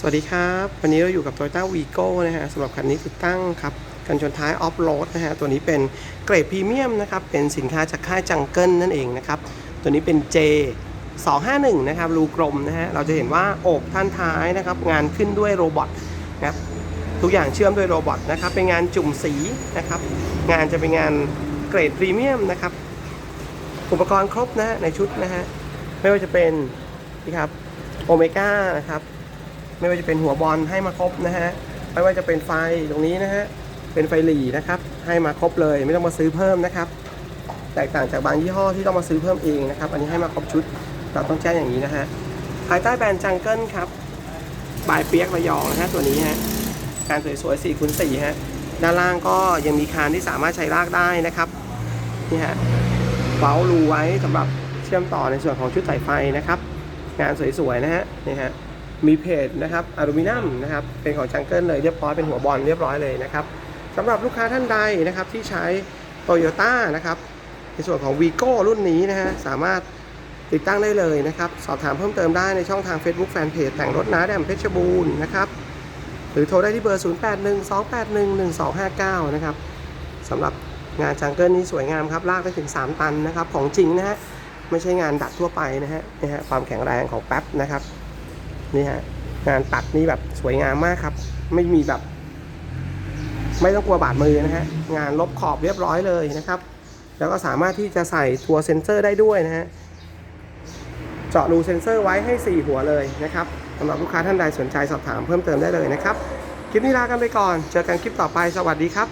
สวัสดีครับ วันนี้เราอยู่กับ Toyota Vigo นะฮะสำหรับคันนี้ติดตั้งครับกันชนท้ายออฟโรดนะฮะตัวนี้เป็นเกรดพรีเมียมนะครับ เป็นสินค้าจากค่ายจังเกิลนั่นเองนะครับ ตัวนี้เป็น J 251นะครับรูกลมนะฮะเราจะเห็นว่าอกท่านท้ายนะครับ งานขึ้นด้วยโรบอทนะครับทุกอย่างเชื่อมด้วยโรบอทนะครับ เป็นงานจุ่มสีนะครับ งานจะเป็นงานเกรดพรีเมียมนะครับ อุปกรณ์ครบนะฮะในชุดนะฮะไม่ว่าจะเป็นนี่ครับโอเมก้านะครับ ไม่ว่าจะเป็นหัวบอลให้มาครบนะฮะไม่ว่าจะเป็นไฟตรงนี้นะฮะเป็นไฟหลีนะครับให้มาครบเลยไม่ต้องมาซื้อเพิ่มนะครับ แตกต่างจากบางยี่ห้อที่ต้องมาซื้อเพิ่มเองนะครับอันนี้ให้มาครบชุดเราต้องแจ้งอย่างนี้นะฮะภายใต้แบรนด์จังเกิลครับบายเปียกระยองนะฮะตัวนี้ฮะการสวยๆ4คูณ4ฮะด้านล่างก็ยังมีคานที่สามารถใช้ลากได้นะครับนี่ฮะเว้ารูไว้สำหรับเชื่อมต่อในส่วนของชุดสายไฟนะครับ งานสวยๆนะฮะนี่ฮะ มีเพจนะครับอลูมิเนียมนะครับเป็นของจังเกิลเลยเรียบร้อยเป็นหัวบอลเรียบร้อยเลยนะครับสำหรับลูกค้าท่านใดนะครับที่ใช้ t o y ยต้นะครับในส่วนของ v ีโก้รุ่นนี้นะฮะสามารถติดตั้งได้เลยนะครับ สอบถามเพิ่มเติมได้ในช่องทาง Facebook Fanpage แต่งรถน้าแดมเพชรบูรณ์นะครับหรือโทรได้ที่เบอร์ 0812811259 นะครับสำหรับงานจังเกิลนี้สวยงามครับ ลากได้ถึง 3 ตันนะครับ ของจริงนะฮะ ไม่ใช่งานดัดทั่วไปนะฮะนี่ฮะความแข็งแรงของแป๊บนะครับ นี่ฮะงานตัดนี่แบบสวยงามมากครับ ไม่มีแบบ ไม่ต้องกลัวบาดมือนะฮะงานลบขอบเรียบร้อยเลยนะครับ แล้วก็สามารถที่จะใส่ตัวเซ็นเซอร์ได้ด้วยนะฮะเจาะรูเซ็นเซอร์ไว้ให้ 4 หัวเลยนะครับสำหรับลูกค้าท่านใดสนใจสอบถามเพิ่มเติมได้เลยนะครับ คลิปนี้ลากันไปก่อน เจอกันคลิปต่อไปสวัสดีครับ